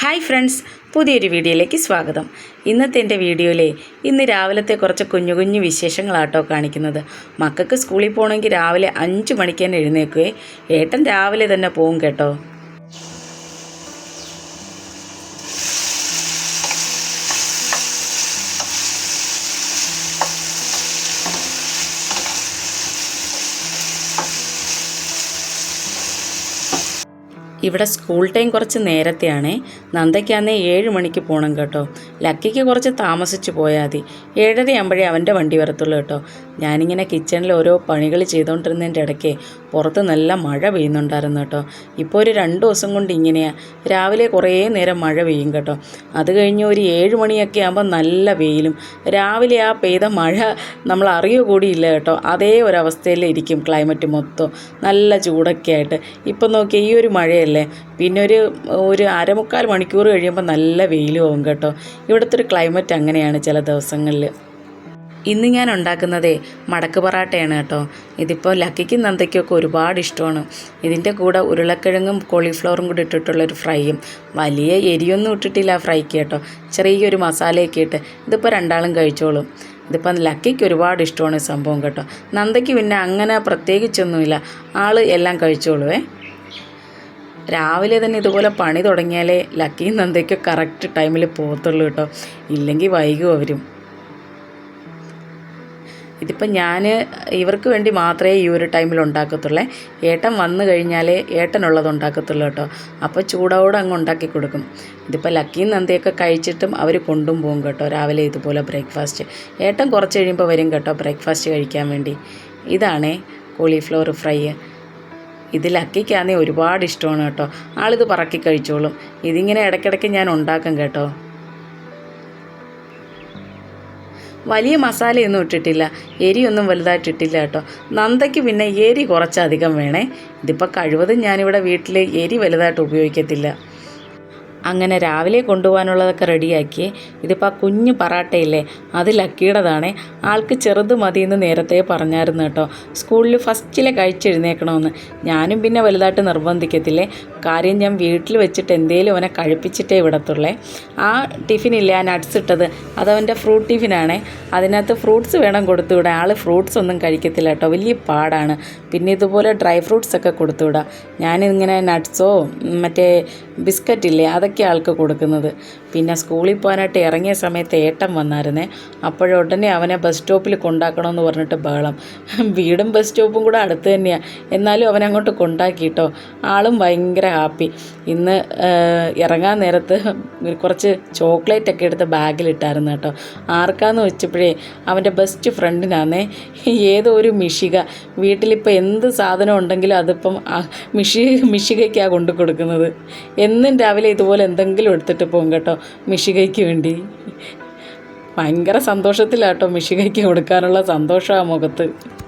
Hi friends പുതിയൊരു വീഡിയോയിലേക്ക് സ്വാഗതം. ഇന്നത്തെ എന്റെ വീഡിയോയിലെ ഇന്ന് രാവിലത്തെ കുറച്ച് കുഞ്ഞു കുഞ്ഞു വിശേഷങ്ങളാട്ടോ കാണിക്കുന്നത്. മക്കൾക്ക് സ്കൂളിൽ പോകണമെങ്കിൽ രാവിലെ അഞ്ച് മണിക്ക് തന്നെ എഴുന്നേക്കുകയെ ഏട്ടൻ രാവിലെ തന്നെ പോകും കേട്ടോ. ഇവിടെ സ്കൂൾ ടൈം കുറച്ച് നേരത്തെയാണേ. നന്ദയ്ക്കാന്നേ ഏഴ് മണിക്ക് പോകണം കേട്ടോ. ലക്കിക്ക് കുറച്ച് താമസിച്ച് പോയാൽ മതി. ഏഴരയാകുമ്പോഴേ അവന്റെ വണ്ടി വരത്തുള്ളൂ കേട്ടോ. ഞാനിങ്ങനെ കിച്ചണിൽ ഓരോ പണികൾ ചെയ്തുകൊണ്ടിരുന്നതിന്റെ ഇടയ്ക്ക് പുറത്ത് നല്ല മഴ പെയ്യുന്നുണ്ടായിരുന്നു കേട്ടോ. ഇപ്പോൾ ഒരു രണ്ട് ദിവസം കൊണ്ട് ഇങ്ങനെയാണ് രാവിലെ കുറേ നേരം മഴ പെയ്യും കേട്ടോ. അത് കഴിഞ്ഞ് ഒരു ഏഴ് മണിയൊക്കെ ആകുമ്പോൾ നല്ല വെയിലും. രാവിലെ ആ പെയ്ത മഴ നമ്മൾ അറിയുക കൂടിയില്ല കേട്ടോ. അതേ ഒരവസ്ഥയിലിരിക്കും ക്ലൈമറ്റ് മൊത്തം. നല്ല ചൂടൊക്കെ ആയിട്ട്. ഇപ്പം നോക്കിയാൽ ഈ ഒരു മഴയല്ലേ? പിന്നെ ഒരു ഒരു അരമുക്കാൽ മണിക്കൂർ കഴിയുമ്പോൾ നല്ല വെയിൽ പോകും കേട്ടോ. ഇവിടുത്തെ ഒരു ക്ലൈമറ്റ് അങ്ങനെയാണ് ചില ദിവസങ്ങളിൽ ഇന്ന് ഞാൻ ഉണ്ടാക്കുന്നതേ മടക്ക് പൊറാട്ടയാണ് കേട്ടോ. ഇതിപ്പോൾ ലക്കിക്കും നന്ദയ്ക്കും ഒക്കെ ഒരുപാട് ഇഷ്ടമാണ്. ഇതിന്റെ കൂടെ ഉരുളക്കിഴങ്ങും കോളിഫ്ലവറും കൂടി ഇട്ടിട്ടുള്ളൊരു ഫ്രൈയും വലിയ എരിയൊന്നും ഇട്ടിട്ടില്ല ആ ഫ്രൈക്ക് കേട്ടോ. ചെറിയൊരു മസാലയൊക്കെ ഇട്ട് ഇതിപ്പോൾ രണ്ടാളും കഴിച്ചോളും. ഇതിപ്പം ലക്കിക്ക് ഒരുപാട് ഇഷ്ടമാണ് സംഭവം കേട്ടോ. നന്ദയ്ക്ക് പിന്നെ അങ്ങനെ പ്രത്യേകിച്ചൊന്നുമില്ല. ആൾ എല്ലാം കഴിച്ചോളുവേ. രാവിലെ തന്നെ ഇതുപോലെ പണി തുടങ്ങിയാലേ ലക്കിയും നന്ദയ്ക്കും കറക്റ്റ് ടൈമിൽ പോകത്തുള്ളൂ കേട്ടോ. ഇല്ലെങ്കിൽ വൈകും അവരും. ഇതിപ്പം ഞാൻ ഇവർക്ക് വേണ്ടി മാത്രമേ ഈ ഒരു ടൈമിൽ ഉണ്ടാക്കത്തുള്ളേ. ഏട്ടൻ വന്നു കഴിഞ്ഞാലേ ഏട്ടനുള്ളത് ഉണ്ടാക്കത്തുള്ളൂ കേട്ടോ. അപ്പോൾ ചൂടോടെ അങ്ങ് ഉണ്ടാക്കി കൊടുക്കും. ഇതിപ്പോൾ ലക്കിയും നന്ദിയൊക്കെ കഴിച്ചിട്ടും അവർ കൊണ്ടും പോകും കേട്ടോ. രാവിലെ ഇതുപോലെ ബ്രേക്ക്ഫാസ്റ്റ് ഏട്ടൻ കുറച്ച് കഴിയുമ്പോൾ വരും കേട്ടോ ബ്രേക്ക്ഫാസ്റ്റ് കഴിക്കാൻ വേണ്ടി. ഇതാണേ കോളിഫ്ലവർ ഫ്രൈ ഇത് ലക്കിക്കാന്നേ ഒരുപാട് ഇഷ്ടമാണ് കേട്ടോ. ആളിത് പറക്കി കഴിച്ചോളും. ഇതിങ്ങനെ ഇടയ്ക്കിടയ്ക്ക് ഞാൻ ഉണ്ടാക്കും കേട്ടോ. വലിയ മസാലയൊന്നും ഇട്ടിട്ടില്ല. എരിയൊന്നും വലുതായിട്ടിട്ടില്ല കേട്ടോ. നന്ദയ്ക്ക് പിന്നെ എരി കുറച്ചധികം വേണേ. ഇതിപ്പോൾ കഴിവതും ഞാനിവിടെ വീട്ടിൽ എരി വലുതായിട്ട് ഉപയോഗിക്കത്തില്ല. അങ്ങനെ രാവിലെ കൊണ്ടുപോകാനുള്ളതൊക്കെ റെഡിയാക്കി. ഇതിപ്പോൾ ആ കുഞ്ഞു പറാട്ടയില്ലേ അത് ലക്കിയുടേതാണേ. ആൾക്ക് ചെറുത് മതിയെന്ന് നേരത്തെ പറഞ്ഞായിരുന്നു കേട്ടോ. സ്കൂളിൽ ഫസ്റ്റിലെ കഴിച്ചെഴുന്നേക്കണമെന്ന്. ഞാനും പിന്നെ വലുതായിട്ട് നിർബന്ധിക്കത്തില്ലേ. കാര്യം ഞാൻ വീട്ടിൽ വെച്ചിട്ട് എന്തേലും അവനെ കഴിപ്പിച്ചിട്ടേ വിടത്തുള്ളേ. ആ ടിഫിനില്ലേ ആ നട്ട്സ് അതവന്റെ ഫ്രൂട്ട് ടിഫിനാണേ. അതിനകത്ത് ഫ്രൂട്ട്സ് വേണം കൊടുത്തുവിടാൻ. ആൾ ഫ്രൂട്ട്സ് ഒന്നും കഴിക്കത്തില്ല കേട്ടോ. വലിയ പാടാണ്. പിന്നെ ഇതുപോലെ ഡ്രൈ ഫ്രൂട്ട്സ് ഒക്കെ കൊടുത്തുവിടാം. ഞാനിങ്ങനെ നട്ട്സോ മറ്റേ ബിസ്ക്കറ്റ് ഇല്ലേ അതൊക്കെ ആൾക്ക് കൊടുക്കുന്നത്. പിന്നെ സ്കൂളിൽ പോകാനായിട്ട് ഇറങ്ങിയ സമയത്ത് ഏട്ടൻ വന്നായിരുന്നേ. അപ്പോഴുടനെ അവനെ ബസ് സ്റ്റോപ്പിൽ കൊണ്ടാക്കണമെന്ന് പറഞ്ഞിട്ട് ബഹളം. വീടും ബസ് സ്റ്റോപ്പും കൂടെ അടുത്ത് തന്നെയാണ് എന്നാലും അവനെ അങ്ങോട്ട് കൊണ്ടാക്കിയിട്ടോ ആളും ഭയങ്കര ഹാപ്പി. ഇന്ന് ഇറങ്ങാൻ നേരത്ത് കുറച്ച് ചോക്ലേറ്റ് ഒക്കെ എടുത്ത് ബാഗിലിട്ടായിരുന്നു കേട്ടോ. ആർക്കാന്ന് വെച്ചപ്പോഴേ അവന്റെ ബെസ്റ്റ് ഫ്രണ്ടിനാന്നേ ഏതോ ഒരു മിഷിക വീട്ടിലിപ്പോൾ എന്ത് സാധനം ഉണ്ടെങ്കിലും അതിപ്പം മിഷി മിഷികയ്ക്കാണ് കൊണ്ടു കൊടുക്കുന്നത്. എന്നും രാവിലെ ഇതുപോലെ എന്തെങ്കിലും എടുത്തിട്ട് പോകും കേട്ടോ. മിഷികയ്ക്ക് വേണ്ടി. ഭയങ്കര സന്തോഷത്തിലാട്ടോ മിഷികയ്ക്ക് കൊടുക്കാനുള്ള സന്തോഷമാണ് മുഖത്ത്.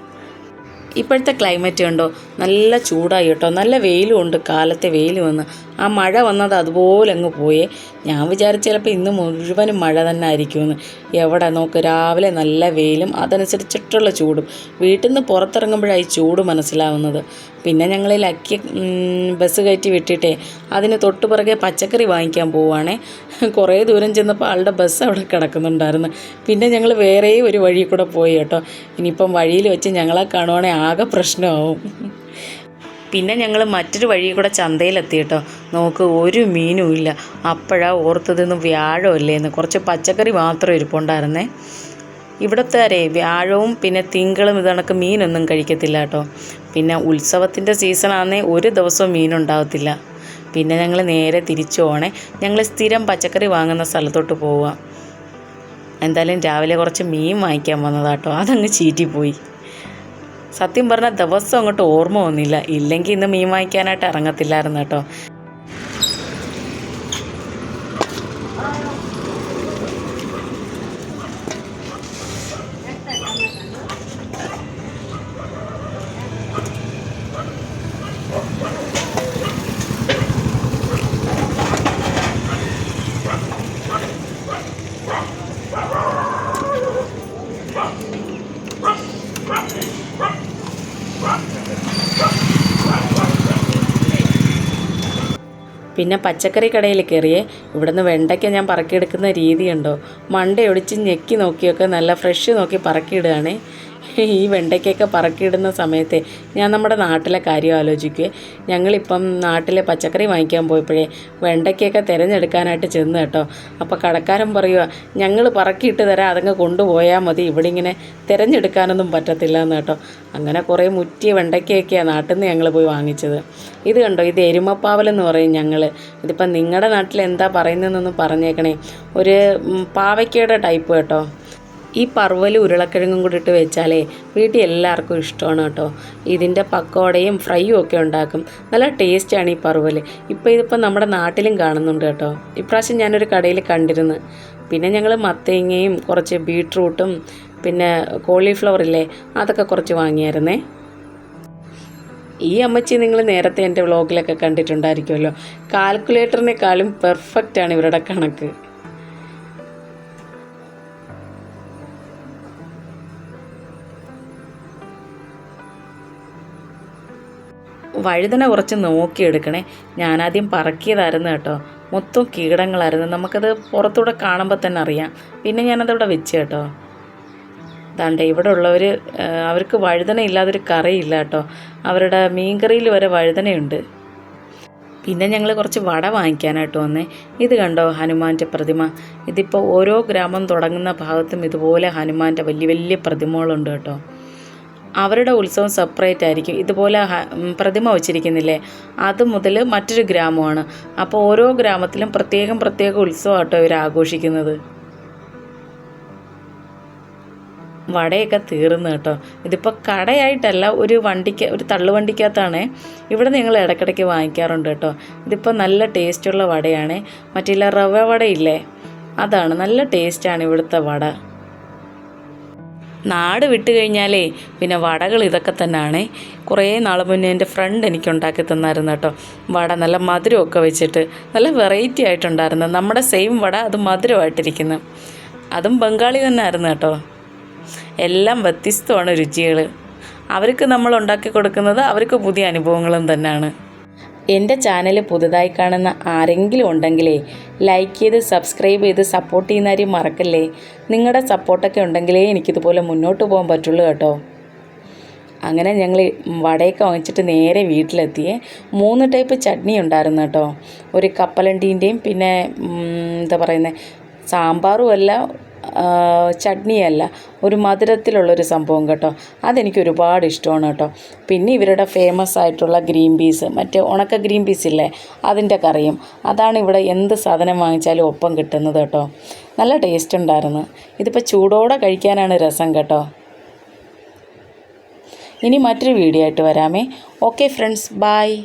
ഇപ്പോഴത്തെ ക്ലൈമറ്റ് കണ്ടോ? നല്ല ചൂടായി കേട്ടോ. നല്ല വെയിലും ഉണ്ട്. കാലത്തെ വെയിൽ വന്ന്. ആ മഴ വന്നത് അതുപോലെ അങ്ങ് പോയേ. ഞാൻ വിചാരിച്ച ചിലപ്പോൾ ഇന്ന് മുഴുവനും മഴ തന്നെ ആയിരിക്കുമെന്ന്. എവിടെ നോക്ക് രാവിലെ നല്ല വെയിലും അതനുസരിച്ചിട്ടുള്ള ചൂടും. വീട്ടിൽ നിന്ന് പുറത്തിറങ്ങുമ്പോഴായി ചൂട് മനസ്സിലാവുന്നത്. പിന്നെ ഞങ്ങൾ ലക്കി ബസ് കയറ്റി വിട്ടിട്ടേ അതിന് തൊട്ട് പുറകെ പച്ചക്കറി വാങ്ങിക്കാൻ പോവുകയാണേ കുറേ ദൂരം ചെന്നപ്പോൾ ആളുടെ ബസ് അവിടെ കിടക്കുന്നുണ്ടായിരുന്നു. പിന്നെ ഞങ്ങൾ വേറെ ഒരു വഴി കൂടെ പോയി കേട്ടോ. ഇനിയിപ്പം വഴിയിൽ വെച്ച് ഞങ്ങളെ കാണുവാണെങ്കിൽ ആകെ പ്രശ്നമാവും. പിന്നെ ഞങ്ങൾ മറ്റൊരു വഴി കൂടെ ചന്തയിലെത്തി കേട്ടോ. നോക്ക് ഒരു മീനും ഇല്ല. അപ്പോഴാണ് ഓർത്തതെന്ന് വ്യാഴമല്ലേന്ന് കുറച്ച് പച്ചക്കറി മാത്രം ഇരിപ്പുണ്ടായിരുന്നേ. ഇവിടുത്തെ അരേ വ്യാഴവും പിന്നെ തിങ്കളും ഇതണക്ക് മീനൊന്നും കഴിക്കത്തില്ല കേട്ടോ. പിന്നെ ഉത്സവത്തിന്റെ സീസണാന്നേ ഒരു ദിവസവും മീനുണ്ടാവത്തില്ല. പിന്നെ ഞങ്ങൾ നേരെ തിരിച്ചു പോകണേ ഞങ്ങൾ സ്ഥിരം പച്ചക്കറി വാങ്ങുന്ന സ്ഥലത്തോട്ട് പോവുക എന്തായാലും രാവിലെ കുറച്ച് മീൻ വാങ്ങിക്കാൻ വന്നതാട്ടോ അതങ്ങ് ചീറ്റിപ്പോയി. സത്യം പറഞ്ഞാൽ ദിവസം അങ്ങോട്ട് ഓർമ്മ വന്നില്ല. ഇല്ലെങ്കിൽ ഇന്ന് മീൻ വാങ്ങിക്കാനായിട്ട് ഇറങ്ങത്തില്ലായിരുന്നു കേട്ടോ. പിന്നെ പച്ചക്കറി കടയിൽ കയറിയേ ഇവിടുന്ന് വെണ്ടയ്ക്ക ഞാൻ പറക്കിയെടുക്കുന്ന രീതിയുണ്ടോ? മണ്ടയൊടിച്ച് ഞെക്കി നോക്കിയൊക്കെ നല്ല ഫ്രഷ് നോക്കി പറക്കിയിടുകയാണേ ഈ വെണ്ടയ്ക്കൊക്കെ പറക്കിയിടുന്ന സമയത്തെ ഞാൻ നമ്മുടെ നാട്ടിലെ കാര്യം ആലോചിക്കുക ഞങ്ങളിപ്പം നാട്ടിലെ പച്ചക്കറി വാങ്ങിക്കാൻ പോയപ്പോഴേ വെണ്ടയ്ക്കൊക്കെ തിരഞ്ഞെടുക്കാനായിട്ട് ചെന്ന് കേട്ടോ. അപ്പോൾ കടക്കാരൻ പറയുക ഞങ്ങൾ പറക്കിയിട്ട് തരാം അതങ്ങ് കൊണ്ടുപോയാൽ മതി. ഇവിടെ ഇങ്ങനെ തിരഞ്ഞെടുക്കാനൊന്നും പറ്റത്തില്ല എന്ന് കേട്ടോ. അങ്ങനെ കുറേ മുറ്റിയ വെണ്ടയ്ക്കയൊക്കെയാണ് നാട്ടിൽ നിന്ന് ഞങ്ങൾ പോയി വാങ്ങിച്ചത്. ഇത് കണ്ടോ? ഇത് എരുമപ്പാവലെന്ന് പറയും ഞങ്ങൾ ഇതിപ്പം നിങ്ങളുടെ നാട്ടിൽ എന്താ പറയുന്നതെന്നൊന്ന് പറഞ്ഞേക്കണേ. ഒരു പാവയ്ക്കയുടെ ടൈപ്പ് കേട്ടോ. ഈ പർവൽ ഉരുളക്കിഴങ്ങും കൂടി ഇട്ട് വെച്ചാലേ വീട്ടിൽ എല്ലാവർക്കും ഇഷ്ടമാണ് കേട്ടോ. ഇതിന്റെ പക്കോടയും ഫ്രൈയും ഒക്കെ ഉണ്ടാക്കും. നല്ല ടേസ്റ്റാണ് ഈ പർവൽ ഇപ്പോൾ ഇതിപ്പോൾ നമ്മുടെ നാട്ടിലും കാണുന്നുണ്ട് കേട്ടോ. ഇപ്രാവശ്യം ഞാനൊരു കടയിൽ കണ്ടിരുന്നു. പിന്നെ ഞങ്ങൾ മത്തേങ്ങയും കുറച്ച് ബീട്രൂട്ടും പിന്നെ കോളിഫ്ലവർ ഇല്ലേ അതൊക്കെ കുറച്ച് വാങ്ങിയായിരുന്നേ. ഈ അമ്മച്ചി നിങ്ങൾ നേരത്തെ എന്റെ വ്ളോഗിലൊക്കെ കണ്ടിട്ടുണ്ടായിരിക്കുമല്ലോ. കാൽക്കുലേറ്ററിനേക്കാളും പെർഫെക്റ്റാണ് ഇവരുടെ കണക്ക്. വഴുതന കുറച്ച് നോക്കിയെടുക്കണേ. ഞാനാദ്യം പറക്കിയതായിരുന്നു കേട്ടോ. മൊത്തം കീടങ്ങളായിരുന്നു. നമുക്കത് പുറത്തൂടെ കാണുമ്പോൾ തന്നെ അറിയാം. പിന്നെ ഞാനതവിടെ വെച്ച് കേട്ടോ. ദാണ്ടെ ഇവിടെ ഉള്ളവർ അവർക്ക് വഴുതന ഇല്ലാതൊരു കറിയില്ല കേട്ടോ. അവരുടെ മീൻകറിയിൽ വരെ വഴുതനയുണ്ട്. പിന്നെ ഞങ്ങൾ കുറച്ച് വട വാങ്ങിക്കാനായിട്ട് വന്നേ. ഇത് കണ്ടോ ഹനുമാന്റെ പ്രതിമ? ഇതിപ്പോൾ ഓരോ ഗ്രാമം തുടങ്ങുന്ന ഭാഗത്തും ഇതുപോലെ ഹനുമാന്റെ വലിയ വലിയ പ്രതിമകളുണ്ട് കേട്ടോ. അവരുടെ ഉത്സവം സെപ്പറേറ്റ് ആയിരിക്കും. ഇതുപോലെ പ്രതിമ വച്ചിരിക്കുന്നില്ലേ? അത് മുതൽ മറ്റൊരു ഗ്രാമമാണ്. അപ്പോൾ ഓരോ ഗ്രാമത്തിലും പ്രത്യേകം പ്രത്യേക ഉത്സവമാട്ടോ ഇവർ ആഘോഷിക്കുന്നത്. വടയൊക്കെ തീർന്നു കേട്ടോ. ഇതിപ്പോൾ കടയായിട്ടല്ല ഒരു വണ്ടിക്ക് ഒരു തള്ളുവണ്ടിക്കകത്താണ്. ഇവിടെ ഞങ്ങൾ ഇടയ്ക്കിടയ്ക്ക് വാങ്ങിക്കാറുണ്ട് കേട്ടോ. ഇതിപ്പോൾ നല്ല ടേസ്റ്റുള്ള വടയാണ്. മറ്റില്ല റവ വടയില്ലേ? അതാണ്. നല്ല ടേസ്റ്റാണ് ഇവിടുത്തെ വട. നാട് വിട്ടു കഴിഞ്ഞാലേ പിന്നെ വടകൾ ഇതൊക്കെ തന്നെയാണ് കുറേ നാൾ മുന്നേ എന്റെ ഫ്രണ്ട് എനിക്ക് ഉണ്ടാക്കി തന്നായിരുന്നു കേട്ടോ. വട നല്ല മധുരമൊക്കെ വെച്ചിട്ട് നല്ല വെറൈറ്റി ആയിട്ടുണ്ടായിരുന്നു. നമ്മുടെ സെയിം വട അത് മധുരമായിട്ടിരിക്കുന്നു. അതും ബംഗാളി തന്നെ ആയിരുന്നു കേട്ടോ. എല്ലാം വ്യത്യസ്തമാണ് രുചികൾ അവർക്ക് നമ്മൾ ഉണ്ടാക്കി കൊടുക്കുന്നത് അവർക്ക് പുതിയ അനുഭവങ്ങളും തന്നെയാണ് എന്റെ ചാനൽ പുതുതായി കാണുന്ന ആരെങ്കിലും ഉണ്ടെങ്കിലേ ലൈക്ക് ചെയ്ത് സബ്സ്ക്രൈബ് ചെയ്ത് സപ്പോർട്ട് ചെയ്യുന്ന കാര്യം മറക്കല്ലേ നിങ്ങളുടെ സപ്പോർട്ടൊക്കെ ഉണ്ടെങ്കിലേ എനിക്കിതുപോലെ മുന്നോട്ട് പോകാൻ പറ്റുള്ളൂ കേട്ടോ. അങ്ങനെ ഞങ്ങൾ വടയൊക്കെ വാങ്ങിച്ചിട്ട് നേരെ വീട്ടിലെത്തിയേ മൂന്ന് ടൈപ്പ് ചട്നി ഉണ്ടായിരുന്നു കേട്ടോ. ഒരു കപ്പലണ്ടീന്റെയും പിന്നെ എന്താ പറയുന്നത് സാമ്പാറും അല്ല ചട്നിയല്ല ഒരു മധുരത്തിലുള്ളൊരു സംഭവം കേട്ടോ. അതെനിക്ക് ഒരുപാട് ഇഷ്ടമാണ് കേട്ടോ. പിന്നെ ഇവരുടെ ഫേമസ് ആയിട്ടുള്ള ഗ്രീൻ പീസ് മറ്റേ ഉണക്ക ഗ്രീൻ പീസ് ഇല്ലേ അതിന്റെ കറിയും. അതാണ് ഇവിടെ എന്ത് സാധനം വാങ്ങിച്ചാലും ഒപ്പം കിട്ടുന്നത് കേട്ടോ. നല്ല ടേസ്റ്റ് ഉണ്ടായിരുന്നു. ഇതിപ്പോൾ ചൂടോടെ കഴിക്കാനാണ് രസം കേട്ടോ. ഇനി മറ്റൊരു വീഡിയോ ആയിട്ട് വരാമേ. Okay friends bye